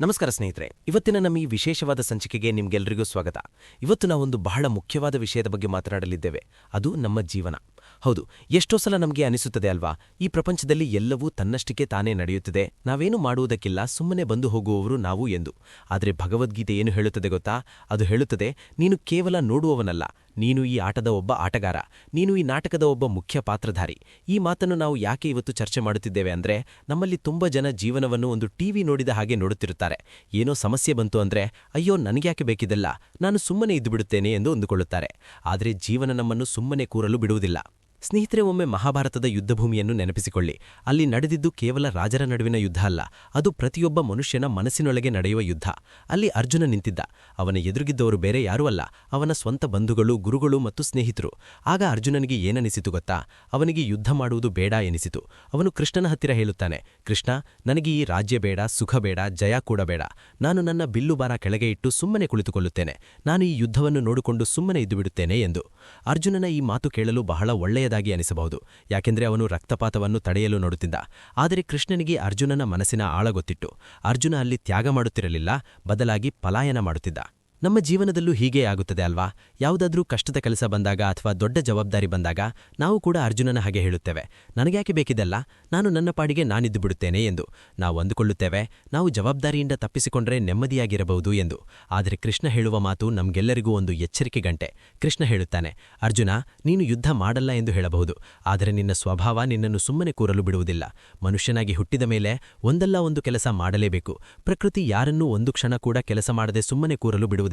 ನಮಸ್ಕಾರ ಸ್ನೇಹಿತರೆ, ಇವತ್ತಿನ ನಮ್ಮ ಈ ವಿಶೇಷವಾದ ಸಂಚಿಕೆಗೆ ನಿಮ್ಗೆಲ್ರಿಗೂ ಸ್ವಾಗತ. ಇವತ್ತು ನಾವೊಂದು ಬಹಳ ಮುಖ್ಯವಾದ ವಿಷಯದ ಬಗ್ಗೆ ಮಾತನಾಡಲಿದ್ದೇವೆ. ಅದು ನಮ್ಮ ಜೀವನ. ಹೌದು, ಎಷ್ಟೋ ಸಲ ನಮಗೆ ಅನಿಸುತ್ತದೆ ಅಲ್ವಾ? ಈ ಪ್ರಪಂಚದಲ್ಲಿ ಎಲ್ಲವೂ ತನ್ನಷ್ಟಕ್ಕೆ ತಾನೇ ನಡೆಯುತ್ತದೆ. ನಾವೇನು ಮಾಡುವುದಕ್ಕಿಲ್ಲ, ಸುಮ್ಮನೆ ಬಂದು ಹೋಗುವವರು ನಾವು ಎಂದು. ಆದರೆ ಭಗವದ್ಗೀತೆ ಏನು ಹೇಳುತ್ತದೆ ಗೊತ್ತಾ? ಅದು ಹೇಳುತ್ತದೆ, ನೀನು ಕೇವಲ ನೋಡುವವನಲ್ಲ, ನೀನು ಈ ಆಟದ ಒಬ್ಬ ಆಟಗಾರ, ನೀನು ಈ ನಾಟಕದ ಒಬ್ಬ ಮುಖ್ಯ ಪಾತ್ರಧಾರಿ. ಈ ಮಾತನ್ನು ನಾವು ಯಾಕೆ ಇವತ್ತು ಚರ್ಚೆ ಮಾಡುತ್ತಿದ್ದೇವೆ ಅಂದ್ರೆ, ನಮ್ಮಲ್ಲಿ ತುಂಬ ಜನ ಜೀವನವನ್ನು ಒಂದು ಟಿವಿ ನೋಡಿದ ಹಾಗೆ ನೋಡುತ್ತಿರುತ್ತಾರೆ. ಏನೋ ಸಮಸ್ಯೆ ಬಂತು ಅಂದ್ರೆ, ಅಯ್ಯೋ ನನಗ್ಯಾಕೆ ಬೇಕಿದೆಲ್ಲ ನಾನು ಸುಮ್ಮನೆ ಇದ್ದುಬಿಡುತ್ತೇನೆ ಎಂದು ಅಂದುಕೊಳ್ಳುತ್ತಾರೆ. ಆದರೆ ಜೀವನ ನಮ್ಮನ್ನು ಸುಮ್ಮನೆ ಕೂರಲು ಬಿಡುವುದಿಲ್ಲ. ಸ್ನೇಹಿತರೆ, ಒಮ್ಮೆ ಮಹಾಭಾರತದ ಯುದ್ಧಭೂಮಿಯನ್ನು ನೆನಪಿಸಿಕೊಳ್ಳಿ. ಅಲ್ಲಿ ನಡೆದಿದ್ದು ಕೇವಲ ರಾಜರ ನಡುವಿನ ಯುದ್ಧ ಅಲ್ಲ, ಅದು ಪ್ರತಿಯೊಬ್ಬ ಮನುಷ್ಯನ ಮನಸ್ಸಿನೊಳಗೆ ನಡೆಯುವ ಯುದ್ಧ. ಅಲ್ಲಿ ಅರ್ಜುನ ನಿಂತಿದ್ದ. ಅವನ ಎದುರುಗಿದ್ದವರು ಬೇರೆ ಯಾರೂ ಅಲ್ಲ, ಅವನ ಸ್ವಂತ ಬಂಧುಗಳು, ಗುರುಗಳು ಮತ್ತು ಸ್ನೇಹಿತರು. ಆಗ ಅರ್ಜುನನಿಗೆ ಏನನಿಸಿತು ಗೊತ್ತಾ? ಅವನಿಗೆ ಯುದ್ಧ ಮಾಡುವುದು ಬೇಡ ಎನಿಸಿತು. ಅವನು ಕೃಷ್ಣನ ಹತ್ತಿರ ಹೇಳುತ್ತಾನೆ, ಕೃಷ್ಣ, ನನಗೆ ಈ ರಾಜ್ಯ ಬೇಡ, ಸುಖ ಬೇಡ, ಜಯ ಕೂಡ ಬೇಡ. ನಾನು ನನ್ನ ಬಿಲ್ಲು ಬಾರ ಕೆಳಗೆ ಇಟ್ಟು ಸುಮ್ಮನೆ ಕುಳಿತುಕೊಳ್ಳುತ್ತೇನೆ. ನಾನು ಈ ಯುದ್ಧವನ್ನು ನೋಡಿಕೊಂಡು ಸುಮ್ಮನೆ ಇದ್ದುಬಿಡುತ್ತೇನೆ ಎಂದು. ಅರ್ಜುನನ ಈ ಮಾತು ಕೇಳಲು ಬಹಳ ಒಳ್ಳೆಯದಾಗಿ ಅನಿಸಬಹುದು. ಯಾಕೆಂದರೆ ಅವನು ರಕ್ತಪಾತವನ್ನು ತಡೆಯಲು ನೋಡುತ್ತಿದ್ದ. ಆದರೆ ಕೃಷ್ಣನಿಗೆ ಅರ್ಜುನನ ಮನಸ್ಸಿನ ಆಳ ಗೊತ್ತಿತ್ತು. ಅರ್ಜುನ ಅಲ್ಲಿ ತ್ಯಾಗ ಮಾಡುತ್ತಿರಲಿಲ್ಲ. ಬದಲಾಗಿ ಪಲಾಯನ ಮಾಡುತ್ತಿದ್ದ. ನಮ್ಮ ಜೀವನದಲ್ಲೂ ಹೀಗೇ ಆಗುತ್ತದೆ ಅಲ್ವಾ? ಯಾವುದಾದ್ರೂ ಕಷ್ಟದ ಕೆಲಸ ಬಂದಾಗ ಅಥವಾ ದೊಡ್ಡ ಜವಾಬ್ದಾರಿ ಬಂದಾಗ ನಾವು ಕೂಡ ಅರ್ಜುನನ ಹಾಗೆ ಹೇಳುತ್ತೇವೆ. ನನಗ್ಯಾಕೆ ಬೇಕಿದೆಲ್ಲ? ನಾನು ನನ್ನ ಪಾಡಿಗೆ ನಾನಿದ್ದು ಬಿಡುತ್ತೇನೆ ಎಂದು. ನಾವು ಅಂದುಕೊಳ್ಳುತ್ತೇವೆ, ನಾವು ಜವಾಬ್ದಾರಿಯಿಂದ ತಪ್ಪಿಸಿಕೊಂಡ್ರೆ ನೆಮ್ಮದಿಯಾಗಿರಬಹುದು ಎಂದು. ಆದರೆ ಕೃಷ್ಣ ಹೇಳುವ ಮಾತು ನಮಗೆಲ್ಲರಿಗೂ ಒಂದು ಎಚ್ಚರಿಕೆ ಗಂಟೆ. ಕೃಷ್ಣ ಹೇಳುತ್ತಾನೆ, ಅರ್ಜುನ, ನೀನು ಯುದ್ಧ ಮಾಡಲ್ಲ ಎಂದು ಹೇಳಬಹುದು. ಆದರೆ ನಿನ್ನ ಸ್ವಭಾವ ನಿನ್ನನ್ನು ಸುಮ್ಮನೆ ಕೂರಲು ಬಿಡುವುದಿಲ್ಲ. ಮನುಷ್ಯನಾಗಿ ಹುಟ್ಟಿದ ಮೇಲೆ ಒಂದಲ್ಲ ಒಂದು ಕೆಲಸ ಮಾಡಲೇಬೇಕು. ಪ್ರಕೃತಿ ಯಾರನ್ನೂ ಒಂದು ಕ್ಷಣ ಕೂಡ ಕೆಲಸ ಮಾಡದೆ ಸುಮ್ಮನೆ ಕೂರಲು ಬಿಡುವುದಿಲ್ಲ.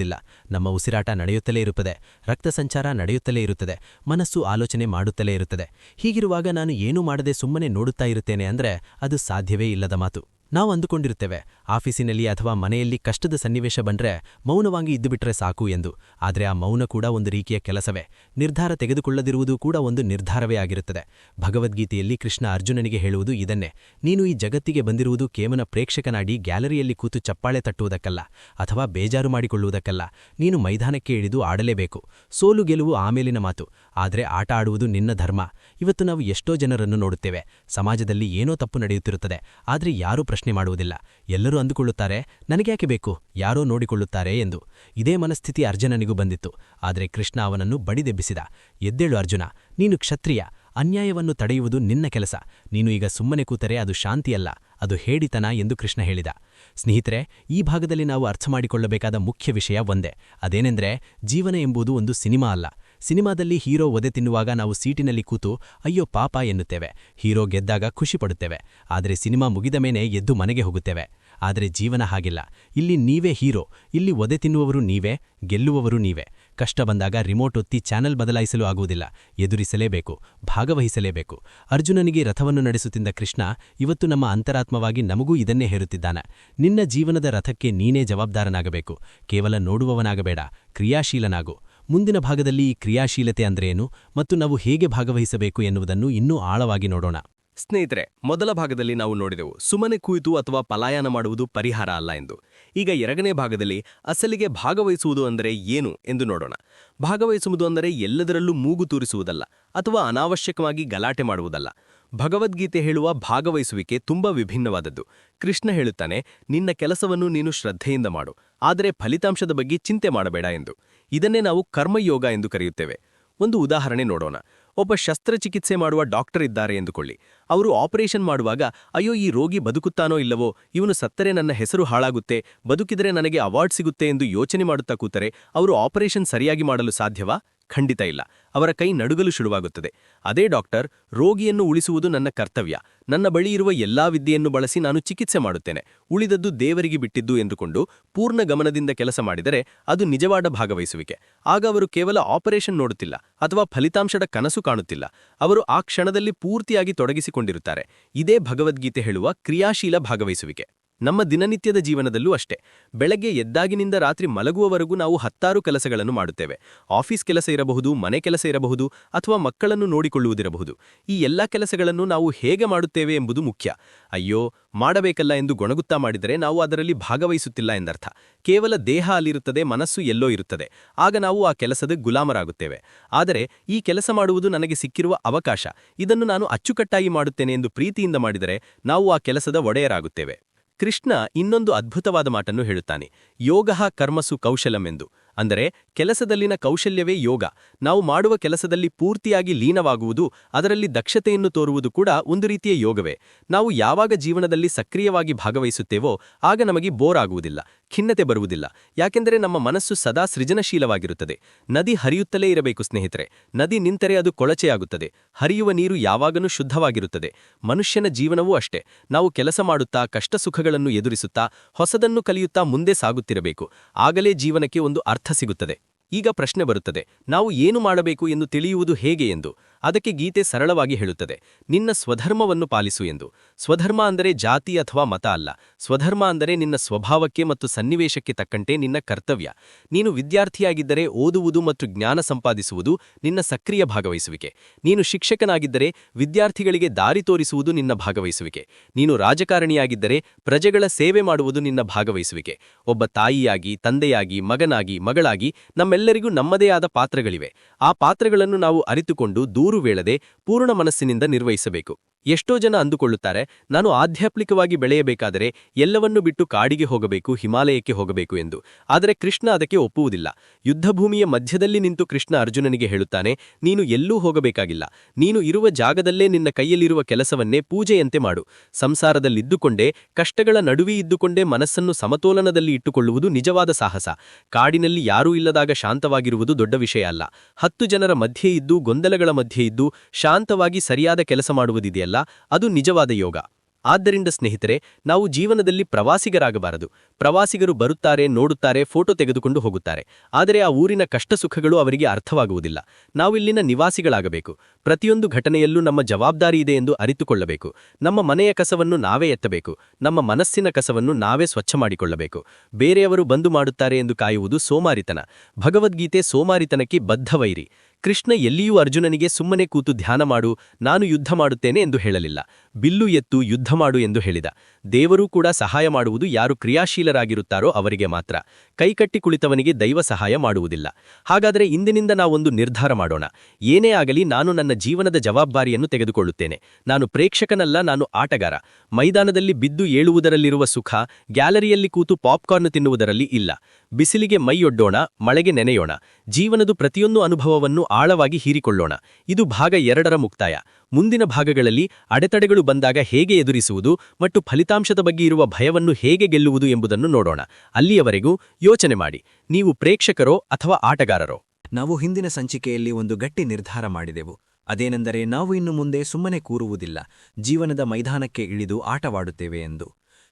ನಮ್ಮ ಉಸಿರಾಟ ನಡೆಯುತ್ತಲೇ ಇರುತ್ತದೆ. ರಕ್ತ ಸಂಚಾರ ನಡೆಯುತ್ತಲೇ ಇರುತ್ತದೆ. ಮನಸ್ಸು ಆಲೋಚನೆ ಮಾಡುತ್ತಲೇ ಇರುತ್ತದೆ. ಹೀಗಿರುವಾಗ ನಾನು ಏನೂ ಮಾಡದೆ ಸುಮ್ಮನೆ ನೋಡುತ್ತಾ ಇರುತ್ತೇನೆ ಅಂದ್ರೆ ಅದು ಸಾಧ್ಯವೇ ಇಲ್ಲದ ಮಾತು. ನಾವು ಅಂದುಕೊಂಡಿರುತ್ತೇವೆ ಆಫೀಸಿನಲ್ಲಿ ಅಥವಾ ಮನೆಯಲ್ಲಿ ಕಷ್ಟದ ಸನ್ನಿವೇಶ ಬಂದ್ರೆ ಮೌನವಾಗಿ ಇದ್ದುಬಿಟ್ರೆ ಸಾಕು ಎಂದು. ಆದರೆ ಆ ಮೌನ ಕೂಡ ಒಂದು ರೀತಿಯ ಕೆಲಸವೇ. ನಿರ್ಧಾರ ತೆಗೆದುಕೊಳ್ಳದಿರುವುದು ಕೂಡ ಒಂದು ನಿರ್ಧಾರವೇ ಆಗಿರುತ್ತದೆ. ಭಗವದ್ಗೀತೆಯಲ್ಲಿ ಕೃಷ್ಣ ಅರ್ಜುನನಿಗೆ ಹೇಳುವುದು ಇದನ್ನೇ. ನೀನು ಈ ಜಗತ್ತಿಗೆ ಬಂದಿರುವುದು ಕೇವಲ ಪ್ರೇಕ್ಷಕನಾಡಿ ಗ್ಯಾಲರಿಯಲ್ಲಿ ಕೂತು ಚಪ್ಪಾಳೆ ತಟ್ಟುವುದಕ್ಕಲ್ಲ, ಅಥವಾ ಬೇಜಾರು ಮಾಡಿಕೊಳ್ಳುವುದಕ್ಕಲ್ಲ. ನೀನು ಮೈದಾನಕ್ಕೆ ಇಳಿದು ಆಡಲೇಬೇಕು. ಸೋಲು ಗೆಲುವು ಆಮೇಲಿನ ಮಾತು. ಆದರೆ ಆಟ ಆಡುವುದು ನಿನ್ನ ಧರ್ಮ. ಇವತ್ತು ನಾವು ಎಷ್ಟೋ ಜನರನ್ನು ನೋಡುತ್ತೇವೆ. ಸಮಾಜದಲ್ಲಿ ಏನೋ ತಪ್ಪು ನಡೆಯುತ್ತಿರುತ್ತದೆ. ಆದರೆ ಯಾರೂ ಪ್ರಶ್ನೆ ಮಾಡುವುದಿಲ್ಲ. ಎಲ್ಲರೂ ಅಂದುಕೊಳ್ಳುತ್ತಾರೆ ನನಗ್ಯಾಕೆ ಬೇಕು? ಯಾರೋ ನೋಡಿಕೊಳ್ಳುತ್ತಾರೆ ಎಂದು. ಇದೇ ಮನಸ್ಥಿತಿ ಅರ್ಜುನನಿಗೂ ಬಂದಿತ್ತು. ಆದರೆ ಕೃಷ್ಣ ಅವನನ್ನು ಬಡಿದೆಬ್ಬಿಸಿದ ಎದ್ದೇಳು ಅರ್ಜುನ, ನೀನು ಕ್ಷತ್ರಿಯ. ಅನ್ಯಾಯವನ್ನು ತಡೆಯುವುದು ನಿನ್ನ ಕೆಲಸ. ನೀನು ಈಗ ಸುಮ್ಮನೆ ಕೂತರೆ ಅದು ಶಾಂತಿಯಲ್ಲ, ಅದು ಹೇಡಿತನ ಎಂದು ಕೃಷ್ಣ ಹೇಳಿದ. ಸ್ನೇಹಿತರೆ, ಈ ಭಾಗದಲ್ಲಿ ನಾವು ಅರ್ಥ ಮಾಡಿಕೊಳ್ಳಬೇಕಾದ ಮುಖ್ಯ ವಿಷಯ ಒಂದೇ. ಅದೇನೆಂದರೆ, ಜೀವನ ಎಂಬುದು ಒಂದು ಸಿನಿಮಾ ಅಲ್ಲ. ಸಿನಿಮಾದಲ್ಲಿ ಹೀರೋ ಒದೆ ತಿನ್ನುವಾಗ ನಾವು ಸೀಟಿನಲ್ಲಿ ಕೂತು, ಅಯ್ಯೋ ಪಾಪ ಎನ್ನುತ್ತೇವೆ. ಹೀರೋ ಗೆದ್ದಾಗ ಖುಷಿ ಪಡುತ್ತೇವೆ. ಆದರೆ ಸಿನಿಮಾ ಮುಗಿದ ಮೇಲೆ ಎದ್ದು ಮನೆಗೆ ಹೋಗುತ್ತೇವೆ. ಆದರೆ ಜೀವನ ಹಾಗಿಲ್ಲ. ಇಲ್ಲಿ ನೀವೇ ಹೀರೋ. ಇಲ್ಲಿ ಒದೆ ತಿನ್ನುವವರು ನೀವೇ, ಗೆಲ್ಲುವವರು ನೀವೇ. ಕಷ್ಟ ಬಂದಾಗ ರಿಮೋಟ್ ಒತ್ತಿ ಚಾನೆಲ್ ಬದಲಾಯಿಸಲು ಆಗುವುದಿಲ್ಲ. ಎದುರಿಸಲೇಬೇಕು. ಭಾಗವಹಿಸಲೇಬೇಕು. ಅರ್ಜುನನಿಗೆ ರಥವನ್ನು ನಡೆಸುತ್ತಿದ್ದ ಕೃಷ್ಣ ಇವತ್ತು ನಮ್ಮ ಅಂತರಾತ್ಮವಾಗಿ ನಮಗೂ ಇದನ್ನೇ ಹೇರುತ್ತಿದ್ದಾನೆ. ನಿನ್ನ ಜೀವನದ ರಥಕ್ಕೆ ನೀನೇ ಜವಾಬ್ದಾರನಾಗಬೇಕು. ಕೇವಲ ನೋಡುವವನಾಗಬೇಡ. ಕ್ರಿಯಾಶೀಲನಾಗು. ಮುಂದಿನ ಭಾಗದಲ್ಲಿ ಈ ಕ್ರಿಯಾಶೀಲತೆ ಅಂದ್ರೇನು ಮತ್ತು ನಾವು ಹೇಗೆ ಭಾಗವಹಿಸಬೇಕು ಎನ್ನುವುದನ್ನು ಇನ್ನೂ ಆಳವಾಗಿ ನೋಡೋಣ. ಸ್ನೇಹಿತರೆ, ಮೊದಲ ಭಾಗದಲ್ಲಿ ನಾವು ನೋಡಿದೆವು, ಸುಮ್ಮನೆ ಕೂಯಿತು ಅಥವಾ ಪಲಾಯನ ಮಾಡುವುದು ಪರಿಹಾರ ಅಲ್ಲ ಎಂದು. ಈಗ ಎರಡನೇ ಭಾಗದಲ್ಲಿ ಅಸಲಿಗೆ ಭಾಗವಹಿಸುವುದು ಅಂದರೆ ಏನು ಎಂದು ನೋಡೋಣ. ಭಾಗವಹಿಸುವುದು ಅಂದರೆ ಎಲ್ಲದರಲ್ಲೂ ಮೂಗು ತೂರಿಸುವುದಲ್ಲ, ಅಥವಾ ಅನಾವಶ್ಯಕವಾಗಿ ಗಲಾಟೆ ಮಾಡುವುದಲ್ಲ. ಭಗವದ್ಗೀತೆ ಹೇಳುವ ಭಾಗವಹಿಸುವಿಕೆ ತುಂಬಾ ವಿಭಿನ್ನವಾದದ್ದು. ಕೃಷ್ಣ ಹೇಳುತ್ತಾನೆ, ನಿನ್ನ ಕೆಲಸವನ್ನು ನೀನು ಶ್ರದ್ಧೆಯಿಂದ ಮಾಡು, ಆದರೆ ಫಲಿತಾಂಶದ ಬಗ್ಗೆ ಚಿಂತೆ ಮಾಡಬೇಡ ಎಂದು. ಇದನ್ನೇ ನಾವು ಕರ್ಮಯೋಗ ಎಂದು ಕರೆಯುತ್ತೇವೆ. ಒಂದು ಉದಾಹರಣೆ ನೋಡೋಣ. ಒಬ್ಬ ಶಸ್ತ್ರಚಿಕಿತ್ಸೆ ಮಾಡುವ ಡಾಕ್ಟರ್ ಇದ್ದಾರೆ ಎಂದುಕೊಳ್ಳಿ. ಅವರು ಆಪರೇಷನ್ ಮಾಡುವಾಗ, ಅಯ್ಯೋ, ಈ ರೋಗಿ ಬದುಕುತ್ತಾನೋ ಇಲ್ಲವೋ? ಇವನು ಸತ್ತರೆ ನನ್ನ ಹೆಸರು ಹಾಳಾಗುತ್ತೆ. ಬದುಕಿದರೆ ನನಗೆ ಅವಾರ್ಡ್ ಸಿಗುತ್ತೆ ಎಂದು ಯೋಚನೆ ಮಾಡುತ್ತಾ ಕೂತರೆ, ಅವರು ಆಪರೇಷನ್ ಸರಿಯಾಗಿ ಮಾಡಲು ಸಾಧ್ಯವಾ? ಖಂಡಿತ ಇಲ್ಲ. ಅವರ ಕೈ ನಡುಗಲು ಶುರುವಾಗುತ್ತದೆ. ಅದೇ ಡಾಕ್ಟರ್, ರೋಗಿಯನ್ನು ಉಳಿಸುವುದು ನನ್ನ ಕರ್ತವ್ಯ. ನನ್ನ ಬಳಿ ಇರುವ ಎಲ್ಲಾ ವಿದ್ಯೆಯನ್ನು ಬಳಸಿ ನಾನು ಚಿಕಿತ್ಸೆ ಮಾಡುತ್ತೇನೆ. ಉಳಿದದ್ದು ದೇವರಿಗೆ ಬಿಟ್ಟಿದ್ದು ಎಂದುಕೊಂಡು ಪೂರ್ಣ ಗಮನದಿಂದ ಕೆಲಸ ಮಾಡಿದರೆ ಅದು ನಿಜವಾದ ಭಾಗವಹಿಸುವಿಕೆ. ಆಗ ಅವರು ಕೇವಲ ಆಪರೇಷನ್ ನೋಡುತ್ತಿಲ್ಲ ಅಥವಾ ಫಲಿತಾಂಶದ ಕನಸು ಕಾಣುತ್ತಿಲ್ಲ. ಅವರು ಆ ಕ್ಷಣದಲ್ಲಿ ಪೂರ್ತಿಯಾಗಿ ತೊಡಗಿಸಿಕೊಂಡಿರುತ್ತಾರೆ. ಇದೇ ಭಗವದ್ಗೀತೆ ಹೇಳುವ ಕ್ರಿಯಾಶೀಲ ಭಾಗವಹಿಸುವಿಕೆ. ನಮ್ಮ ದಿನನಿತ್ಯದ ಜೀವನದಲ್ಲೂ ಅಷ್ಟೇ. ಬೆಳಗ್ಗೆ ಎದ್ದಾಗಿನಿಂದ ರಾತ್ರಿ ಮಲಗುವವರೆಗೂ ನಾವು ಹತ್ತಾರು ಕೆಲಸಗಳನ್ನು ಮಾಡುತ್ತೇವೆ. ಆಫೀಸ್ ಕೆಲಸ ಇರಬಹುದು, ಮನೆ ಕೆಲಸ ಇರಬಹುದು, ಅಥವಾ ಮಕ್ಕಳನ್ನು ನೋಡಿಕೊಳ್ಳುವುದಿರಬಹುದು. ಈ ಎಲ್ಲ ಕೆಲಸಗಳನ್ನು ನಾವು ಹೇಗೆ ಮಾಡುತ್ತೇವೆ ಎಂಬುದು ಮುಖ್ಯ. ಅಯ್ಯೋ, ಮಾಡಬೇಕಲ್ಲ ಎಂದು ಗೊಣಗುತ್ತಾ ಮಾಡಿದರೆ ನಾವು ಅದರಲ್ಲಿ ಭಾಗವಹಿಸುತ್ತಿಲ್ಲ ಎಂದರ್ಥ. ಕೇವಲ ದೇಹ ಅಲ್ಲಿರುತ್ತದೆ, ಮನಸ್ಸು ಎಲ್ಲೋ ಇರುತ್ತದೆ. ಆಗ ನಾವು ಆ ಕೆಲಸದ ಗುಲಾಮರಾಗುತ್ತೇವೆ. ಆದರೆ ಈ ಕೆಲಸ ಮಾಡುವುದು ನನಗೆ ಸಿಕ್ಕಿರುವ ಅವಕಾಶ. ಇದನ್ನು ನಾನು ಅಚ್ಚುಕಟ್ಟಾಗಿ ಮಾಡುತ್ತೇನೆ ಎಂದು ಪ್ರೀತಿಯಿಂದ ಮಾಡಿದರೆ ನಾವು ಆ ಕೆಲಸದ ಒಡೆಯರಾಗುತ್ತೇವೆ. ಕೃಷ್ಣ ಇನ್ನೊಂದು ಅದ್ಭುತವಾದ ಮಾತನ್ನು ಹೇಳುತ್ತಾನೆ. ಯೋಗ ಕರ್ಮಸು ಕೌಶಲಮೆಂದು ಅಂದರೆ, ಕೆಲಸದಲ್ಲಿನ ಕೌಶಲ್ಯವೇ ಯೋಗ. ನಾವು ಮಾಡುವ ಕೆಲಸದಲ್ಲಿ ಪೂರ್ತಿಯಾಗಿ ಲೀನವಾಗುವುದು, ಅದರಲ್ಲಿ ದಕ್ಷತೆಯನ್ನು ತೋರುವುದು ಕೂಡ ಒಂದು ರೀತಿಯ ಯೋಗವೇ. ನಾವು ಯಾವಾಗ ಜೀವನದಲ್ಲಿ ಸಕ್ರಿಯವಾಗಿ ಭಾಗವಹಿಸುತ್ತೇವೋ, ಆಗ ನಮಗೆ ಬೋರ್ ಆಗುವುದಿಲ್ಲ. ಖಿನ್ನತೆ ಬರುವುದಿಲ್ಲ. ಯಾಕೆಂದರೆ ನಮ್ಮ ಮನಸ್ಸು ಸದಾ ಸೃಜನಶೀಲವಾಗಿರುತ್ತದೆ. ನದಿ ಹರಿಯುತ್ತಲೇ ಇರಬೇಕು ಸ್ನೇಹಿತರೆ. ನದಿ ನಿಂತರೆ ಅದು ಕೊಳಚೆಯಾಗುತ್ತದೆ. ಹರಿಯುವ ನೀರು ಯಾವಾಗಲೂ ಶುದ್ಧವಾಗಿರುತ್ತದೆ. ಮನುಷ್ಯನ ಜೀವನವೂ ಅಷ್ಟೇ. ನಾವು ಕೆಲಸ ಮಾಡುತ್ತಾ ಕಷ್ಟ ಸುಖಗಳನ್ನು ಎದುರಿಸುತ್ತಾ, ಹೊಸದನ್ನು ಕಲಿಯುತ್ತಾ ಮುಂದೆ ಸಾಗುತ್ತಿರಬೇಕು. ಆಗಲೇ ಜೀವನಕ್ಕೆ ಒಂದು ಅರ್ಥ ಸಿಗುತ್ತದೆ. ಈಗ ಪ್ರಶ್ನೆ ಬರುತ್ತದೆ. ನಾವು ಏನು ಮಾಡಬೇಕು ಎಂದು ತಿಳಿಯುವುದು ಹೇಗೆ ಎಂದು. ಅದಕ್ಕೆ ಗೀತೆ ಸರಳವಾಗಿ ಹೇಳುತ್ತದೆ, ನಿನ್ನ ಸ್ವಧರ್ಮವನ್ನು ಪಾಲಿಸು ಎಂದು. ಸ್ವಧರ್ಮ ಅಂದರೆ ಜಾತಿ ಅಥವಾ ಮತ ಅಲ್ಲ. ಸ್ವಧರ್ಮ ಅಂದರೆ ನಿನ್ನ ಸ್ವಭಾವಕ್ಕೆ ಮತ್ತು ಸನ್ನಿವೇಶಕ್ಕೆ ತಕ್ಕಂತೆ ನಿನ್ನ ಕರ್ತವ್ಯ. ನೀನು ವಿದ್ಯಾರ್ಥಿಯಾಗಿದ್ದರೆ ಓದುವುದು ಮತ್ತು ಜ್ಞಾನ ಸಂಪಾದಿಸುವುದು ನಿನ್ನ ಸಕ್ರಿಯ ಭಾಗವಹಿಸುವಿಕೆ. ನೀನು ಶಿಕ್ಷಕನಾಗಿದ್ದರೆ ವಿದ್ಯಾರ್ಥಿಗಳಿಗೆ ದಾರಿ ತೋರಿಸುವುದು ನಿನ್ನ ಭಾಗವಹಿಸುವಿಕೆ. ನೀನು ರಾಜಕಾರಣಿಯಾಗಿದ್ದರೆ ಪ್ರಜೆಗಳ ಸೇವೆ ಮಾಡುವುದು ನಿನ್ನ ಭಾಗವಹಿಸುವಿಕೆ. ಒಬ್ಬ ತಾಯಿಯಾಗಿ, ತಂದೆಯಾಗಿ, ಮಗನಾಗಿ, ಮಗಳಾಗಿ ನಮ್ಮೆಲ್ಲರಿಗೂ ನಮ್ಮದೇ ಆದ ಪಾತ್ರಗಳಿವೆ. ಆ ಪಾತ್ರಗಳನ್ನು ನಾವು ಅರಿತುಕೊಂಡು ದೂರು ವೇಳದೆ ಪೂರ್ಣ ಮನಸ್ಸಿನಿಂದ ನಿರ್ವಹಿಸಬೇಕು. ಎಷ್ಟೋ ಜನ ಅಂದುಕೊಳ್ಳುತ್ತಾರೆ, ನಾನು ಆಧ್ಯಾತ್ಮಿಕವಾಗಿ ಬೆಳೆಯಬೇಕಾದರೆ ಎಲ್ಲವನ್ನೂ ಬಿಟ್ಟು ಕಾಡಿಗೆ ಹೋಗಬೇಕು, ಹಿಮಾಲಯಕ್ಕೆ ಹೋಗಬೇಕು ಎಂದು. ಆದರೆ ಕೃಷ್ಣ ಅದಕ್ಕೆ ಒಪ್ಪುವುದಿಲ್ಲ. ಯುದ್ಧಭೂಮಿಯ ಮಧ್ಯದಲ್ಲಿ ನಿಂತು ಕೃಷ್ಣ ಅರ್ಜುನನಿಗೆ ಹೇಳುತ್ತಾನೆ, ನೀನು ಎಲ್ಲೂ ಹೋಗಬೇಕಾಗಿಲ್ಲ. ನೀನು ಇರುವ ಜಾಗದಲ್ಲೇ ನಿನ್ನ ಕೈಯಲ್ಲಿರುವ ಕೆಲಸವನ್ನೇ ಪೂಜೆಯಂತೆ ಮಾಡು. ಸಂಸಾರದಲ್ಲಿದ್ದುಕೊಂಡೇ, ಕಷ್ಟಗಳ ನಡುವೆ ಇದ್ದುಕೊಂಡೇ ಮನಸ್ಸನ್ನು ಸಮತೋಲನದಲ್ಲಿ ಇಟ್ಟುಕೊಳ್ಳುವುದು ನಿಜವಾದ ಸಾಹಸ. ಕಾಡಿನಲ್ಲಿ ಯಾರೂ ಇಲ್ಲದಾಗ ಶಾಂತವಾಗಿರುವುದು ದೊಡ್ಡ ವಿಷಯ ಅಲ್ಲ. ಹತ್ತು ಜನರ ಮಧ್ಯೆ ಇದ್ದು, ಗೊಂದಲಗಳ ಮಧ್ಯೆ ಇದ್ದು, ಶಾಂತವಾಗಿ ಸರಿಯಾದ ಕೆಲಸ ಮಾಡುವುದಿದೆಯಲ್ಲ? ಅದು ನಿಜವಾದ ಯೋಗ. ಆದ್ದರಿಂದ ಸ್ನೇಹಿತರೆ, ನಾವು ಜೀವನದಲ್ಲಿ ಪ್ರವಾಸಿಗರಾಗಬಾರದು. ಪ್ರವಾಸಿಗರು ಬರುತ್ತಾರೆ, ನೋಡುತ್ತಾರೆ, ಫೋಟೋ ತೆಗೆದುಕೊಂಡು ಹೋಗುತ್ತಾರೆ. ಆದರೆ ಆ ಊರಿನ ಕಷ್ಟ ಸುಖಗಳು ಅವರಿಗೆ ಅರ್ಥವಾಗುವುದಿಲ್ಲ. ನಾವಿಲ್ಲಿನ ನಿವಾಸಿಗಳಾಗಬೇಕು. ಪ್ರತಿಯೊಂದು ಘಟನೆಯಲ್ಲೂ ನಮ್ಮ ಜವಾಬ್ದಾರಿ ಇದೆ ಎಂದು ಅರಿತುಕೊಳ್ಳಬೇಕು. ನಮ್ಮ ಮನೆಯ ಕಸವನ್ನು ನಾವೇ ಎತ್ತಬೇಕು. ನಮ್ಮ ಮನಸ್ಸಿನ ಕಸವನ್ನು ನಾವೇ ಸ್ವಚ್ಛ ಮಾಡಿಕೊಳ್ಳಬೇಕು. ಬೇರೆಯವರು ಬಂದು ಮಾಡುತ್ತಾರೆ ಎಂದು ಕಾಯುವುದು ಸೋಮಾರಿತನ. ಭಗವದ್ಗೀತೆ ಸೋಮಾರಿತನಕ್ಕೆ ಬದ್ಧವೈರಿ. ಕೃಷ್ಣ ಎಲ್ಲಿಯೂ ಅರ್ಜುನನಿಗೆ ಸುಮ್ಮನೆ ಕೂತು ಧ್ಯಾನ ಮಾಡು ನಾನು ಯುದ್ಧ ಮಾಡುತ್ತೇನೆ ಎಂದು ಹೇಳಲಿಲ್ಲ. ಬಿಲ್ಲು ಎತ್ತು ಯುದ್ಧ ಮಾಡು ಎಂದು ಹೇಳಿದ. ದೇವರೂ ಕೂಡ ಸಹಾಯ ಮಾಡುವುದು ಯಾರು ಕ್ರಿಯಾಶೀಲರಾಗಿರುತ್ತಾರೋ ಅವರಿಗೆ ಮಾತ್ರ. ಕೈಕಟ್ಟಿ ಕುಳಿತವನಿಗೆ ದೈವ ಸಹಾಯ ಮಾಡುವುದಿಲ್ಲ. ಹಾಗಾದರೆ ಇಂದಿನಿಂದ ನಾವೊಂದು ನಿರ್ಧಾರ ಮಾಡೋಣ. ಏನೇ ಆಗಲಿ ನಾನು ನನ್ನ ಜೀವನದ ಜವಾಬ್ದಾರಿಯನ್ನು ತೆಗೆದುಕೊಳ್ಳುತ್ತೇನೆ. ನಾನು ಪ್ರೇಕ್ಷಕನಲ್ಲ, ನಾನು ಆಟಗಾರ. ಮೈದಾನದಲ್ಲಿ ಬಿದ್ದು ಏಳುವುದರಲ್ಲಿರುವ ಸುಖ, ಗ್ಯಾಲರಿಯಲ್ಲಿ ಕೂತು ಪಾಪ್ಕಾರ್ನ್ ತಿನ್ನುವುದರಲ್ಲಿ ಇಲ್ಲ. ಬಿಸಿಲಿಗೆ ಮೈಯೊಡ್ಡೋಣ ಮಳೆಗೆ ನೆನೆಯೋಣ. ಜೀವನದ ಪ್ರತಿಯೊಂದು ಅನುಭವವನ್ನು ಆಳವಾಗಿ ಹೀರಿಕೊಳ್ಳೋಣ. ಇದು ಭಾಗ ಎರಡರ ಮುಕ್ತಾಯ. ಮುಂದಿನ ಭಾಗಗಳಲ್ಲಿ ಅಡೆತಡೆಗಳು ಬಂದಾಗ ಹೇಗೆ ಎದುರಿಸುವುದು ಮತ್ತು ಫಲಿತಾಂಶದ ಬಗ್ಗೆ ಇರುವ ಭಯವನ್ನು ಹೇಗೆ ಗೆಲ್ಲುವುದು ಎಂಬುದನ್ನು ನೋಡೋಣ. ಅಲ್ಲಿಯವರೆಗೂ ಯೋಚನೆ ಮಾಡಿ. ನೀವು ಪ್ರೇಕ್ಷಕರೋ ಅಥವಾ ಆಟಗಾರರೋ? ನಾವು ಹಿಂದಿನ ಸಂಚಿಕೆಯಲ್ಲಿ ಒಂದು ಗಟ್ಟಿ ನಿರ್ಧಾರ ಮಾಡಿದೆವು. ಅದೇನೆಂದರೆ ನಾವು ಇನ್ನು ಮುಂದೆ ಸುಮ್ಮನೆ ಕೂರುವುದಿಲ್ಲ. ಜೀವನದ ಮೈದಾನಕ್ಕೆ ಇಳಿದು ಆಟವಾಡುತ್ತೇವೆ ಎಂದು.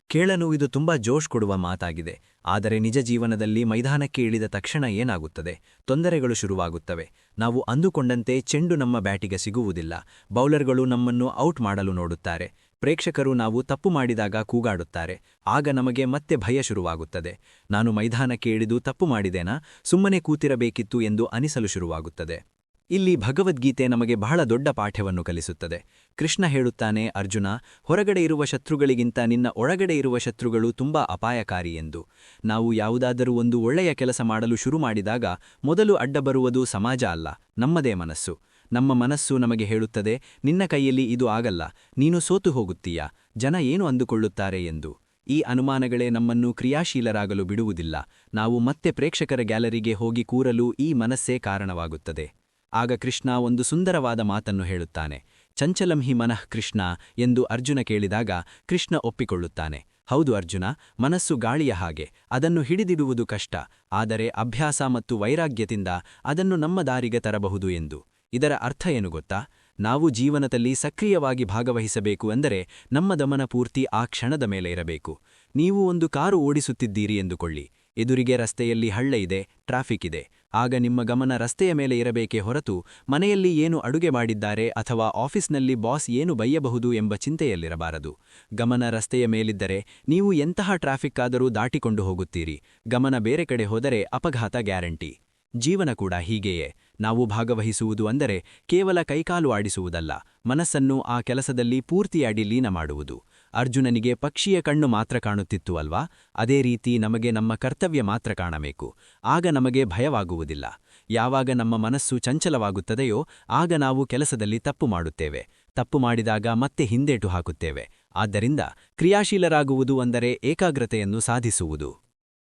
ಕೇಳಲು ಇದು ತುಂಬಾ ಜೋಶ್ ಕೊಡುವ ಮಾತಾಗಿದೆ. ಆದರೆ ನಿಜ ಜೀವನದಲ್ಲಿ ಮೈದಾನಕ್ಕೆ ಇಳಿದ ತಕ್ಷಣ ಏನಾಗುತ್ತದೆ? ತೊಂದರೆಗಳು ಶುರುವಾಗುತ್ತವೆ. ನಾವು ಅಂದುಕೊಂಡಂತೆ ಚೆಂಡು ನಮ್ಮ ಬ್ಯಾಟಿಗೆ ಸಿಗುವುದಿಲ್ಲ. ಬೌಲರ್ಗಳು ನಮ್ಮನ್ನು ಔಟ್ ಮಾಡಲು ನೋಡುತ್ತಾರೆ. ಪ್ರೇಕ್ಷಕರು ನಾವು ತಪ್ಪು ಮಾಡಿದಾಗ ಕೂಗಾಡುತ್ತಾರೆ. ಆಗ ನಮಗೆ ಮತ್ತೆ ಭಯ ಶುರುವಾಗುತ್ತದೆ. ನಾನು ಮೈದಾನಕ್ಕೆ ಇಳಿದು ತಪ್ಪು ಮಾಡಿದೇನಾ? ಸುಮ್ಮನೆ ಕೂತಿರಬೇಕಿತ್ತು ಎಂದು ಅನಿಸಲು ಶುರುವಾಗುತ್ತದೆ. ಇಲ್ಲಿ ಭಗವದ್ಗೀತೆ ನಮಗೆ ಬಹಳ ದೊಡ್ಡ ಪಾಠವನ್ನು ಕಲಿಸುತ್ತದೆ. ಕೃಷ್ಣ ಹೇಳುತ್ತಾನೆ, ಅರ್ಜುನ, ಹೊರಗಡೆ ಇರುವ ಶತ್ರುಗಳಿಗಿಂತ ನಿನ್ನ ಒಳಗಡೆ ಇರುವ ಶತ್ರುಗಳು ತುಂಬಾ ಅಪಾಯಕಾರಿ ಎಂದು. ನಾವು ಯಾವುದಾದರೂ ಒಂದು ಒಳ್ಳೆಯ ಕೆಲಸ ಮಾಡಲು ಶುರು ಮಾಡಿದಾಗ ಮೊದಲು ಅಡ್ಡ ಬರುವುದು ಸಮಾಜ ಅಲ್ಲ, ನಮ್ಮದೇ ಮನಸ್ಸು. ನಮ್ಮ ಮನಸ್ಸು ನಮಗೆ ಹೇಳುತ್ತದೆ, ನಿನ್ನ ಕೈಯಲ್ಲಿ ಇದು ಆಗಲ್ಲ, ನೀನು ಸೋತು ಹೋಗುತ್ತೀಯಾ, ಜನ ಏನು ಅಂದುಕೊಳ್ಳುತ್ತಾರೆ ಎಂದು. ಈ ಅನುಮಾನಗಳೇ ನಮ್ಮನ್ನು ಕ್ರಿಯಾಶೀಲರಾಗಲು ಬಿಡುವುದಿಲ್ಲ, ನಾವು ಮತ್ತೆ ಪ್ರೇಕ್ಷಕರ ಗ್ಯಾಲರಿಗೆ ಹೋಗಿ ಕೂರಲು ಈ ಮನಸ್ಸೇ ಕಾರಣವಾಗುತ್ತದೆ. ಆಗ ಕೃಷ್ಣ ಒಂದು ಸುಂದರವಾದ ಮಾತನ್ನು ಹೇಳುತ್ತಾನೆ ಚಂಚಲಂ ಹಿ ಮನಃ ಕೃಷ್ಣ ಎಂದು ಅರ್ಜುನ ಕೇಳಿದಾಗ ಕೃಷ್ಣ ಒಪ್ಪಿಕೊಳ್ಳುತ್ತಾನೆ. ಹೌದು ಅರ್ಜುನ, ಮನಸ್ಸು ಗಾಳಿಯ ಹಾಗೆ, ಅದನ್ನು ಹಿಡಿದಿಡುವುದು ಕಷ್ಟ, ಆದರೆ ಅಭ್ಯಾಸ ಮತ್ತು ವೈರಾಗ್ಯದಿಂದ ಅದನ್ನು ನಮ್ಮ ದಾರಿಗೆ ತರಬಹುದು ಎಂದು. ಇದರ ಅರ್ಥ ಏನು ಗೊತ್ತಾ? ನಾವು ಜೀವನದಲ್ಲಿ ಸಕ್ರಿಯವಾಗಿ ಭಾಗವಹಿಸಬೇಕು ಎಂದರೆ ನಮ್ಮ ದಮನ ಪೂರ್ತಿ ಆ ಕ್ಷಣದ ಮೇಲೆ ಇರಬೇಕು. ನೀವು ಒಂದು ಕಾರು ಓಡಿಸುತ್ತಿದ್ದೀರಿ ಎಂದುಕೊಳ್ಳಿ. ಎದುರಿಗೆ ರಸ್ತೆಯಲ್ಲಿ ಹಳ್ಳ ಇದೆ, ಟ್ರಾಫಿಕ್ ಇದೆ. ಆಗ ನಿಮ್ಮ ಗಮನ ರಸ್ತೆಯ ಮೇಲೆ ಇರಬೇಕೇ ಹೊರತು ಮನೆಯಲ್ಲಿ ಏನು ಅಡುಗೆ ಮಾಡಿದ್ದಾರೆ ಅಥವಾ ಆಫೀಸ್ನಲ್ಲಿ ಬಾಸ್ ಏನು ಬೈಯಬಹುದು ಎಂಬ ಚಿಂತೆಯಲ್ಲಿರಬಾರದು. ಗಮನ ರಸ್ತೆಯ ಮೇಲಿದ್ದರೆ ನೀವು ಎಂತಹ ಟ್ರಾಫಿಕ್ ಆದರೂ ದಾಟಿಕೊಂಡು ಹೋಗುತ್ತೀರಿ. ಗಮನ ಬೇರೆ ಕಡೆ ಹೋದರೆ ಅಪಘಾತ ಗ್ಯಾರಂಟಿ. ಜೀವನ ಕೂಡ ಹೀಗೆಯೇ. ನಾವು ಭಾಗವಹಿಸುವುದು ಅಂದರೆ ಕೇವಲ ಕೈಕಾಲು ಆಡಿಸುವುದಲ್ಲ. ಮನಸ್ಸನ್ನು ಆ ಕೆಲಸದಲ್ಲಿ ಪೂರ್ತಿಯಾಡಿ ಲೀನ ಮಾಡುವುದು. ಅರ್ಜುನನಿಗೆ ಪಕ್ಷಿಯ ಕಣ್ಣು ಮಾತ್ರ ಕಾಣುತ್ತಿತ್ತು ಅಲ್ವಾ? ಅದೇ ರೀತಿ ನಮಗೆ ನಮ್ಮ ಕರ್ತವ್ಯ ಮಾತ್ರ ಕಾಣಬೇಕು. ಆಗ ನಮಗೆ ಭಯವಾಗುವುದಿಲ್ಲ. ಯಾವಾಗ ನಮ್ಮ ಮನಸ್ಸು ಚಂಚಲವಾಗುತ್ತದೆಯೋ, ಆಗ ನಾವು ಕೆಲಸದಲ್ಲಿ ತಪ್ಪು ಮಾಡುತ್ತೇವೆ. ತಪ್ಪು ಮಾಡಿದಾಗ ಮತ್ತೆ ಹಿಂದೇಟು ಹಾಕುತ್ತೇವೆ. ಆದ್ದರಿಂದ ಕ್ರಿಯಾಶೀಲರಾಗುವುದು ಅಂದರೆ ಏಕಾಗ್ರತೆಯನ್ನು ಸಾಧಿಸುವುದು.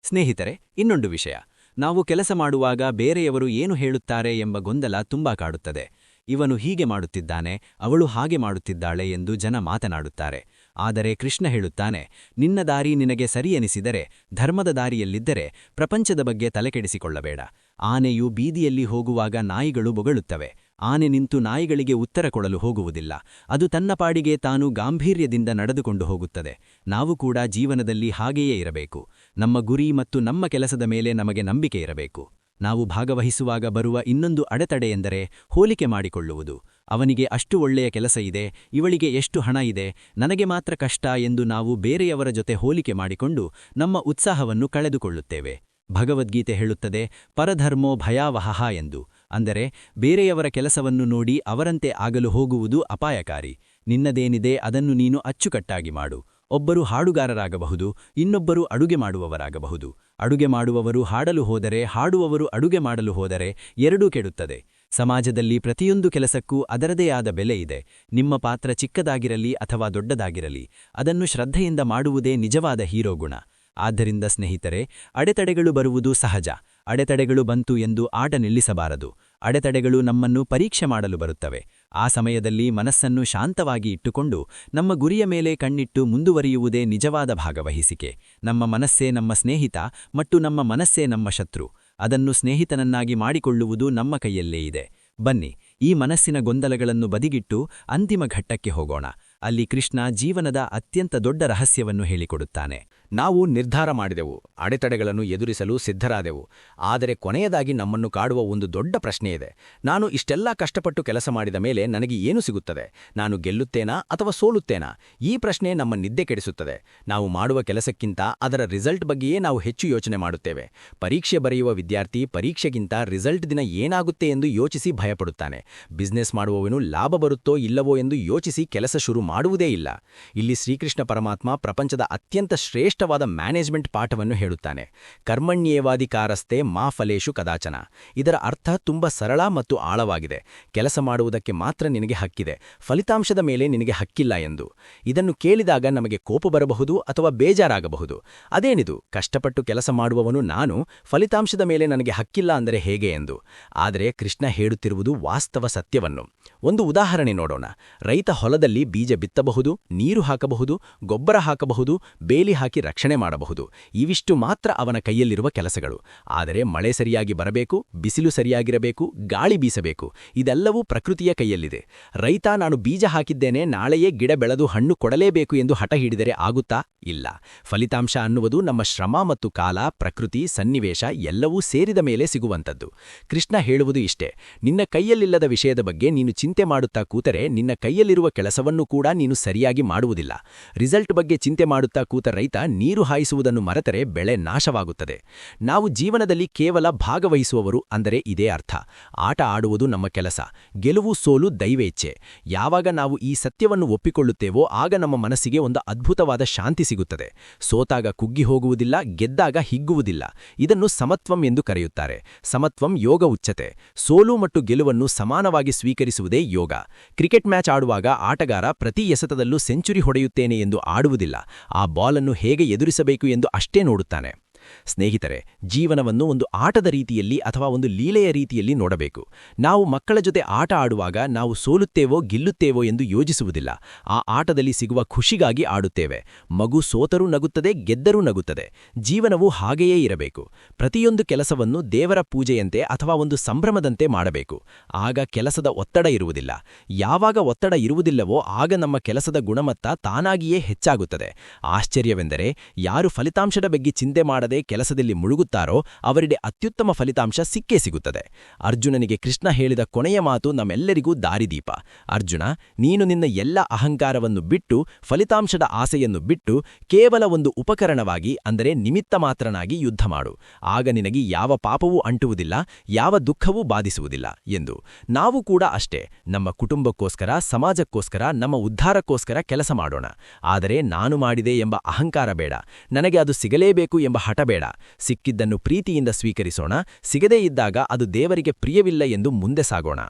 ಸ್ನೇಹಿತರೆ, ಇನ್ನೊಂದು ವಿಷಯ. ನಾವು ಕೆಲಸ ಮಾಡುವಾಗ ಬೇರೆಯವರು ಏನು ಹೇಳುತ್ತಾರೆ ಎಂಬ ಗೊಂದಲ ತುಂಬಾ ಕಾಡುತ್ತದೆ. ಇವನು ಹೀಗೆ ಮಾಡುತ್ತಿದ್ದಾನೆ, ಅವಳು ಹಾಗೆ ಮಾಡುತ್ತಿದ್ದಾಳೆ ಎಂದು ಜನ ಮಾತನಾಡುತ್ತಾರೆ. ಆದರೆ ಕೃಷ್ಣ ಹೇಳುತ್ತಾನೆ, ನಿನ್ನ ದಾರಿ ನಿನಗೆ ಸರಿಯೆನಿಸಿದರೆ, ಧರ್ಮದ ದಾರಿಯಲ್ಲಿದ್ದರೆ ಪ್ರಪಂಚದ ಬಗ್ಗೆ ತಲೆಕೆಡಿಸಿಕೊಳ್ಳಬೇಡ. ಆನೆಯು ಬೀದಿಯಲ್ಲಿ ಹೋಗುವಾಗ ನಾಯಿಗಳು ಬೊಗಳುತ್ತವೆ. ಆನೆ ನಿಂತು ನಾಯಿಗಳಿಗೆ ಉತ್ತರ ಕೊಡಲು ಹೋಗುವುದಿಲ್ಲ. ಅದು ತನ್ನ ಪಾಡಿಗೆ ತಾನು ಗಾಂಭೀರ್ಯದಿಂದ ನಡೆದುಕೊಂಡು ಹೋಗುತ್ತದೆ. ನಾವು ಕೂಡ ಜೀವನದಲ್ಲಿ ಹಾಗೆಯೇ ಇರಬೇಕು. ನಮ್ಮ ಗುರಿ ಮತ್ತು ನಮ್ಮ ಕೆಲಸದ ಮೇಲೆ ನಮಗೆ ನಂಬಿಕೆ ಇರಬೇಕು. ನಾವು ಭಾಗವಹಿಸುವಾಗ ಬರುವ ಇನ್ನೊಂದು ಅಡೆತಡೆ ಎಂದರೆ ಹೋಲಿಕೆ ಮಾಡಿಕೊಳ್ಳುವುದು. ಅವನಿಗೆ ಅಷ್ಟು ಒಳ್ಳೆಯ ಕೆಲಸ ಇದೆ, ಇವಳಿಗೆ ಎಷ್ಟು ಹಣ ಇದೆ, ನನಗೆ ಮಾತ್ರ ಕಷ್ಟ ಎಂದು ನಾವು ಬೇರೆಯವರ ಜೊತೆ ಹೋಲಿಕೆ ಮಾಡಿಕೊಂಡು ನಮ್ಮ ಉತ್ಸಾಹವನ್ನು ಕಳೆದುಕೊಳ್ಳುತ್ತೇವೆ. ಭಗವದ್ಗೀತೆ ಹೇಳುತ್ತದೆ, ಪರಧರ್ಮೋ ಭಯಾವಹ ಎಂದು. ಅಂದರೆ ಬೇರೆಯವರ ಕೆಲಸವನ್ನು ನೋಡಿ ಅವರಂತೆ ಆಗಲು ಹೋಗುವುದು ಅಪಾಯಕಾರಿ. ನಿನ್ನದೇನಿದೆ ಅದನ್ನು ನೀನು ಅಚ್ಚುಕಟ್ಟಾಗಿ ಮಾಡು. ಒಬ್ಬರು ಹಾಡುಗಾರರಾಗಬಹುದು, ಇನ್ನೊಬ್ಬರು ಅಡುಗೆ ಮಾಡುವವರಾಗಬಹುದು. ಅಡುಗೆ ಮಾಡುವವರು ಹಾಡಲು ಹೋದರೆ, ಹಾಡುವವರು ಅಡುಗೆ ಮಾಡಲು ಹೋದರೆ ಎರಡೂ ಕೆಡುತ್ತದೆ. ಸಮಾಜದಲ್ಲಿ ಪ್ರತಿಯೊಂದು ಕೆಲಸಕ್ಕೂ ಅದರದೇ ಆದ ಬೆಲೆ ಇದೆ. ನಿಮ್ಮ ಪಾತ್ರ ಚಿಕ್ಕದಾಗಿರಲಿ ಅಥವಾ ದೊಡ್ಡದಾಗಿರಲಿ, ಅದನ್ನು ಶ್ರದ್ಧೆಯಿಂದ ಮಾಡುವುದೇ ನಿಜವಾದ ಹೀರೋ ಗುಣ. ಆದ್ದರಿಂದ ಸ್ನೇಹಿತರೆ, ಅಡೆತಡೆಗಳು ಬರುವುದು ಸಹಜ. ಅಡೆತಡೆಗಳು ಬಂತು ಎಂದು ಆಟ ನಿಲ್ಲಿಸಬಾರದು. ಅಡೆತಡೆಗಳು ನಮ್ಮನ್ನು ಪರೀಕ್ಷೆ ಮಾಡಲು ಬರುತ್ತವೆ. ಆ ಸಮಯದಲ್ಲಿ ಮನಸ್ಸನ್ನು ಶಾಂತವಾಗಿ ಇಟ್ಟುಕೊಂಡು ನಮ್ಮ ಗುರಿಯ ಮೇಲೆ ಕಣ್ಣಿಟ್ಟು ಮುಂದುವರಿಯುವುದೇ ನಿಜವಾದ ಭಾಗವಹಿಸಿಕೆ. ನಮ್ಮ ಮನಸ್ಸೇ ನಮ್ಮ ಸ್ನೇಹಿತ ಮತ್ತು ನಮ್ಮ ಮನಸ್ಸೇ ನಮ್ಮ ಶತ್ರು. ಅದನ್ನು ಸ್ನೇಹಿತನನ್ನಾಗಿ ಮಾಡಿಕೊಳ್ಳುವುದು ನಮ್ಮ ಕೈಯಲ್ಲೇ ಇದೆ. ಬನ್ನಿ, ಈ ಮನಸ್ಸಿನ ಗೊಂದಲಗಳನ್ನು ಬದಿಗಿಟ್ಟು ಅಂತಿಮ ಘಟ್ಟಕ್ಕೆ ಹೋಗೋಣ. ಅಲ್ಲಿ ಕೃಷ್ಣ ಜೀವನದ ಅತ್ಯಂತ ದೊಡ್ಡ ರಹಸ್ಯವನ್ನು ಹೇಳಿಕೊಡುತ್ತಾನೆ. ನಾವು ನಿರ್ಧಾರ ಮಾಡಿದೆವು, ಅಡೆತಡೆಗಳನ್ನು ಎದುರಿಸಲು ಸಿದ್ಧರಾದೆವು. ಆದರೆ ಕೊನೆಯದಾಗಿ ನಮ್ಮನ್ನು ಕಾಡುವ ಒಂದು ದೊಡ್ಡ ಪ್ರಶ್ನೆ ಇದೆ ನಾನು ಇಷ್ಟೆಲ್ಲ ಕಷ್ಟಪಟ್ಟು ಕೆಲಸ ಮಾಡಿದ ಮೇಲೆ ನನಗೆ ಏನು ಸಿಗುತ್ತದೆ? ನಾನು ಗೆಲ್ಲುತ್ತೇನಾ ಅಥವಾ ಸೋಲುತ್ತೇನಾ? ಈ ಪ್ರಶ್ನೆ ನಮ್ಮ ನಿದ್ದೆ ಕೆಡಿಸುತ್ತದೆ. ನಾವು ಮಾಡುವ ಕೆಲಸಕ್ಕಿಂತ ಅದರ ರಿಸಲ್ಟ್ ಬಗ್ಗೆಯೇ ನಾವು ಹೆಚ್ಚು ಯೋಚನೆ ಮಾಡುತ್ತೇವೆ. ಪರೀಕ್ಷೆ ಬರೆಯುವ ವಿದ್ಯಾರ್ಥಿ ಪರೀಕ್ಷೆಗಿಂತ ರಿಸಲ್ಟ್ ದಿನ ಏನಾಗುತ್ತೆ ಎಂದು ಯೋಚಿಸಿ ಭಯಪಡುತ್ತಾನೆ. ಬಿಸ್ನೆಸ್ ಮಾಡುವವನು ಲಾಭ ಬರುತ್ತೋ ಇಲ್ಲವೋ ಎಂದು ಯೋಚಿಸಿ ಕೆಲಸ ಶುರು ಮಾಡುವುದೇ ಇಲ್ಲ. ಇಲ್ಲಿ ಶ್ರೀಕೃಷ್ಣ ಪರಮಾತ್ಮ ಪ್ರಪಂಚದ ಅತ್ಯಂತ ಶ್ರೇಷ್ಠವಾದ ಮ್ಯಾನೇಜ್ಮೆಂಟ್ ಪಾಠವನ್ನು ಹೇಳುತ್ತಾನೆ. ಕರ್ಮಣ್ಯೇವಾಧಿಕಾರಸ್ಥೆ ಮಾ ಫಲೇಶು ಕದಾಚನ. ಇದರ ಅರ್ಥ ತುಂಬ ಸರಳ ಮತ್ತು ಆಳವಾಗಿದೆ. ಕೆಲಸ ಮಾಡುವುದಕ್ಕೆ ಮಾತ್ರ ನಿನಗೆ ಹಕ್ಕಿದೆ. ಫಲಿತಾಂಶದ ಮೇಲೆ ನಿನಗೆ ಹಕ್ಕಿಲ್ಲ ಎಂದು. ಇದನ್ನು ಕೇಳಿದಾಗ ನಮಗೆ ಕೋಪ ಬರಬಹುದು ಅಥವಾ ಬೇಜಾರಾಗಬಹುದು. ಅದೇನಿದು? ಕಷ್ಟಪಟ್ಟು ಕೆಲಸ ಮಾಡುವವನು ನಾನು, ಫಲಿತಾಂಶದ ಮೇಲೆ ನನಗೆ ಹಕ್ಕಿಲ್ಲ ಅಂದರೆ ಹೇಗೆ ಎಂದು. ಆದರೆ ಕೃಷ್ಣ ಹೇಳುತ್ತಿರುವುದು ವಾಸ್ತವ ಸತ್ಯವನ್ನು. ಒಂದು ಉದಾಹರಣೆ ನೋಡೋಣ. ರೈತ ಹೊಲದಲ್ಲಿ ಬೀಜ ಬಿತ್ತಬಹುದು, ನೀರು ಹಾಕಬಹುದು, ಗೊಬ್ಬರ ಹಾಕಬಹುದು, ಬೇಲಿ ಹಾಕಿ ರಕ್ಷಣೆ ಮಾಡಬಹುದು. ಇವಿಷ್ಟು ಮಾತ್ರ ಅವನ ಕೈಯಲ್ಲಿರುವ ಕೆಲಸಗಳು. ಆದರೆ ಮಳೆ ಸರಿಯಾಗಿ ಬರಬೇಕು, ಬಿಸಿಲು ಸರಿಯಾಗಿರಬೇಕು, ಗಾಳಿ ಬೀಸಬೇಕು, ಇದೆಲ್ಲವೂ ಪ್ರಕೃತಿಯ ಕೈಯಲ್ಲಿದೆ. ರೈತ ನಾನು ಬೀಜ ಹಾಕಿದ್ದೇನೆ, ನಾಳೆಯೇ ಗಿಡ ಬೆಳೆದು ಹಣ್ಣು ಕೊಡಲೇಬೇಕು ಎಂದು ಹಠ ಹಿಡಿದರೆ ಆಗುತ್ತಾ? ಇಲ್ಲ. ಫಲಿತಾಂಶ ಅನ್ನುವುದು ನಮ್ಮ ಶ್ರಮ ಮತ್ತು ಕಾಲ, ಪ್ರಕೃತಿ, ಸನ್ನಿವೇಶ ಎಲ್ಲವೂ ಸೇರಿದ ಮೇಲೆ ಸಿಗುವಂಥದ್ದು. ಕೃಷ್ಣ ಹೇಳುವುದು ಇಷ್ಟೇ. ನಿನ್ನ ಕೈಯಲ್ಲಿಲ್ಲದ ವಿಷಯದ ಬಗ್ಗೆ ನೀನು ಚಿಂತೆ ಮಾಡುತ್ತಾ ಕೂತರೆ ನಿನ್ನ ಕೈಯಲ್ಲಿರುವ ಕೆಲಸವನ್ನು ಕೂಡ ನೀನು ಸರಿಯಾಗಿ ಮಾಡುವುದಿಲ್ಲ. ರಿಸಲ್ಟ್ ಬಗ್ಗೆ ಚಿಂತೆ ಮಾಡುತ್ತಾ ಕೂತ ರೈತ ನೀರು ಹಾಯಿಸುವುದನ್ನು ಮರೆತರೆ ಬೆಳೆ ನಾಶವಾಗುತ್ತದೆ. ನಾವು ಜೀವನದಲ್ಲಿ ಕೇವಲ ಭಾಗವಹಿಸುವವರು ಅಂದರೆ ಇದೇ ಅರ್ಥ. ಆಟ ಆಡುವುದು ನಮ್ಮ ಕೆಲಸ. ಗೆಲುವು ಸೋಲು ದೈವೇಚ್ಛೆ. ಯಾವಾಗ ನಾವು ಈ ಸತ್ಯವನ್ನು ಒಪ್ಪಿಕೊಳ್ಳುತ್ತೇವೋ ಆಗ ನಮ್ಮ ಮನಸ್ಸಿಗೆ ಒಂದು ಅದ್ಭುತವಾದ ಶಾಂತಿ ಸಿಗುತ್ತದೆ. ಸೋತಾಗ ಕುಗ್ಗಿ ಹೋಗುವುದಿಲ್ಲ, ಗೆದ್ದಾಗ ಹಿಗ್ಗುವುದಿಲ್ಲ. ಇದನ್ನು ಸಮತ್ವಂ ಎಂದು ಕರೆಯುತ್ತಾರೆ. ಸಮತ್ವಂ ಯೋಗ ಉಚ್ಚತೆ. ಸೋಲು ಮತ್ತು ಗೆಲುವನ್ನು ಸಮಾನವಾಗಿ ಸ್ವೀಕರಿಸುವುದೇ ಯೋಗ. ಕ್ರಿಕೆಟ್ ಮ್ಯಾಚ್ ಆಡುವಾಗ ಆಟಗಾರ ಪ್ರತಿ ಎಸೆತದಲ್ಲೂ ಸೆಂಚುರಿ ಹೊಡೆಯುತ್ತೇನೆ ಎಂದು ಆಡುವುದಿಲ್ಲ. ಆ ಬಾಲನ್ನು ಹೇಗೆ ಎದುರಿಸಬೇಕು ಎಂದು ಅಷ್ಟೇ ನೋಡುತ್ತಾನೆ. ಸ್ನೇಹಿತರೆ, ಜೀವನವನ್ನು ಒಂದು ಆಟದ ರೀತಿಯಲ್ಲಿ ಅಥವಾ ಒಂದು ಲೀಲೆಯ ರೀತಿಯಲ್ಲಿ ನೋಡಬೇಕು. ನಾವು ಮಕ್ಕಳ ಜೊತೆ ಆಟ ಆಡುವಾಗ ನಾವು ಸೋಲುತ್ತೇವೋ, ಗೆಲ್ಲುತ್ತೇವೋ ಎಂದು ಯೋಜಿಸುವುದಿಲ್ಲ ಆ ಆಟದಲ್ಲಿ ಸಿಗುವ ಖುಷಿಗಾಗಿ ಆಡುತ್ತೇವೆ. ಮಗು ಸೋತರೂ ನಗುತ್ತದೆ, ಗೆದ್ದರೂ ನಗುತ್ತದೆ. ಜೀವನವು ಹಾಗೆಯೇ ಇರಬೇಕು. ಪ್ರತಿಯೊಂದು ಕೆಲಸವನ್ನು ದೇವರ ಪೂಜೆಯಂತೆ ಅಥವಾ ಒಂದು ಸಂಭ್ರಮದಂತೆ ಮಾಡಬೇಕು. ಆಗ ಕೆಲಸದ ಒತ್ತಡ ಇರುವುದಿಲ್ಲ. ಯಾವಾಗ ಒತ್ತಡ ಇರುವುದಿಲ್ಲವೋ, ಆಗ ನಮ್ಮ ಕೆಲಸದ ಗುಣಮಟ್ಟ ತಾನಾಗಿಯೇ ಹೆಚ್ಚಾಗುತ್ತದೆ. ಆಶ್ಚರ್ಯವೆಂದರೆ, ಯಾರು ಫಲಿತಾಂಶದ ಬಗ್ಗೆ ಚಿಂತೆ ಮಾಡದೆ ಕೆಲಸದಲ್ಲಿ ಮುಳುಗುತ್ತಾರೋ ಅವರಿಗೆ ಅತ್ಯುತ್ತಮ ಫಲಿತಾಂಶ ಸಿಕ್ಕೇ ಸಿಗುತ್ತದೆ. ಅರ್ಜುನನಿಗೆ ಕೃಷ್ಣ ಹೇಳಿದ ಕೊನೆಯ ಮಾತು ನಮ್ಮೆಲ್ಲರಿಗೂ ದಾರಿದೀಪ. ಅರ್ಜುನ, ನೀನು ನಿನ್ನ ಎಲ್ಲ ಅಹಂಕಾರವನ್ನು ಬಿಟ್ಟು, ಫಲಿತಾಂಶದ ಆಸೆಯನ್ನು ಬಿಟ್ಟು, ಕೇವಲ ಒಂದು ಉಪಕರಣವಾಗಿ, ಅಂದರೆ ನಿಮಿತ್ತ ಮಾತ್ರನಾಗಿ ಯುದ್ಧ ಮಾಡು. ಆಗ ನಿನಗೆ ಯಾವ ಪಾಪವೂ ಅಂಟುವುದಿಲ್ಲ, ಯಾವ ದುಃಖವೂ ಬಾಧಿಸುವುದಿಲ್ಲ ಎಂದು. ನಾವು ಕೂಡ ಅಷ್ಟೇ. ನಮ್ಮ ಕುಟುಂಬಕ್ಕೋಸ್ಕರ, ಸಮಾಜಕ್ಕೋಸ್ಕರ, ನಮ್ಮ ಉದ್ಧಾರಕ್ಕೋಸ್ಕರ ಕೆಲಸ ಮಾಡೋಣ. ಆದರೆ ನಾನು ಮಾಡಿದೆ ಎಂಬ ಅಹಂಕಾರ ಬೇಡ. ನನಗೆ ಅದು ಸಿಗಲೇಬೇಕು ಎಂಬ ಹಠ ಬೇಡ ಸಿಕ್ಕಿದ್ದನ್ನು ಪ್ರೀತಿಯಿಂದ ಸ್ವೀಕರಿಸೋಣ. ಸಿಗದೇ ಇದ್ದಾಗ ಅದು ದೇವರಿಗೆ ಪ್ರಿಯವಿಲ್ಲ ಎಂದು ಮುಂದೆ ಸಾಗೋಣ.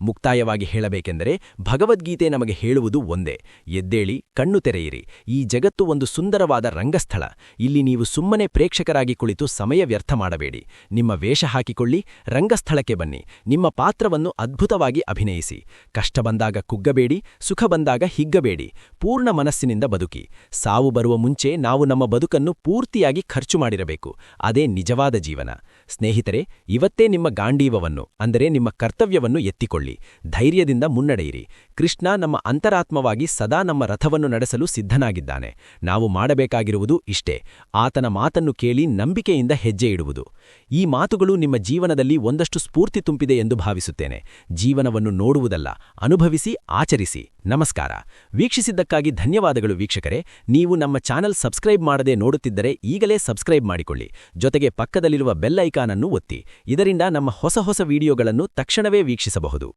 ಮುಕ್ತಾಯವಾಗಿ ಹೇಳಬೇಕೆಂದರೆ ಭಗವದ್ಗೀತೆ ನಮಗೆ ಹೇಳುವುದು ಒಂದೇ. ಎದ್ದೇಳಿ, ಕಣ್ಣು ತೆರೆಯಿರಿ. ಈ ಜಗತ್ತು ಒಂದು ಸುಂದರವಾದ ರಂಗಸ್ಥಳ. ಇಲ್ಲಿ ನೀವು ಸುಮ್ಮನೆ ಪ್ರೇಕ್ಷಕರಾಗಿ ಕುಳಿತು ಸಮಯ ವ್ಯರ್ಥ ಮಾಡಬೇಡಿ. ನಿಮ್ಮ ವೇಷ ಹಾಕಿಕೊಳ್ಳಿ, ರಂಗಸ್ಥಳಕ್ಕೆ ಬನ್ನಿ. ನಿಮ್ಮ ಪಾತ್ರವನ್ನು ಅದ್ಭುತವಾಗಿ ಅಭಿನಯಿಸಿ. ಕಷ್ಟ ಬಂದಾಗ ಕುಗ್ಗಬೇಡಿ, ಸುಖ ಬಂದಾಗ ಹಿಗ್ಗಬೇಡಿ. ಪೂರ್ಣ ಮನಸ್ಸಿನಿಂದ ಬದುಕಿ. ಸಾವು ಬರುವ ಮುಂಚೆ ನಾವು ನಮ್ಮ ಬದುಕನ್ನು ಪೂರ್ತಿಯಾಗಿ ಖರ್ಚು ಮಾಡಿರಬೇಕು. ಅದೇ ನಿಜವಾದ ಜೀವನ. ಸ್ನೇಹಿತರೆ, ಇವತ್ತೇ ನಿಮ್ಮ ಗಾಂಡೀವವನ್ನು, ಅಂದರೆ ನಿಮ್ಮ ಕರ್ತವ್ಯವನ್ನು ಎತ್ತಿಕೊಳ್ಳಿ. ಧೈರ್ಯದಿಂದ ಮುನ್ನಡೆಯಿರಿ. ಕೃಷ್ಣ ನಮ್ಮ ಅಂತರಾತ್ಮವಾಗಿ ಸದಾ ನಮ್ಮ ರಥವನ್ನು ನಡೆಸಲು ಸಿದ್ಧನಾಗಿದ್ದಾನೆ. ನಾವು ಮಾಡಬೇಕಾಗಿರುವುದು ಇಷ್ಟೇ. ಆತನ ಮಾತನ್ನು ಕೇಳಿ ನಂಬಿಕೆಯಿಂದ ಹೆಜ್ಜೆ ಇಡುವುದು. ಈ ಮಾತುಗಳು ನಿಮ್ಮ ಜೀವನದಲ್ಲಿ ಒಂದಷ್ಟು ಸ್ಫೂರ್ತಿ ತುಂಬಿದೆ ಎಂದು ಭಾವಿಸುತ್ತೇನೆ. ಜೀವನವನ್ನು ನೋಡುವುದಲ್ಲ, ಅನುಭವಿಸಿ, ಆಚರಿಸಿ. ನಮಸ್ಕಾರ. ವೀಕ್ಷಿಸಿದ್ದಕ್ಕಾಗಿ ಧನ್ಯವಾದಗಳು ವೀಕ್ಷಕರೇ. ನೀವು ನಮ್ಮ ಚಾನೆಲ್ ಸಬ್ಸ್ಕ್ರೈಬ್ ಮಾಡದೆ ನೋಡುತ್ತಿದ್ದರೆ ಈಗಲೇ ಸಬ್ಸ್ಕ್ರೈಬ್ ಮಾಡಿಕೊಳ್ಳಿ. ಜೊತೆಗೆ ಪಕ್ಕದಲ್ಲಿರುವ ಬೆಲ್ ಐಕಾನ್ ಅನ್ನು ಒತ್ತಿ. ಇದರಿಂದ ನಮ್ಮ ಹೊಸ ಹೊಸ ವಿಡಿಯೋಗಳನ್ನು ತಕ್ಷಣವೇ ವೀಕ್ಷಿಸಬಹುದು.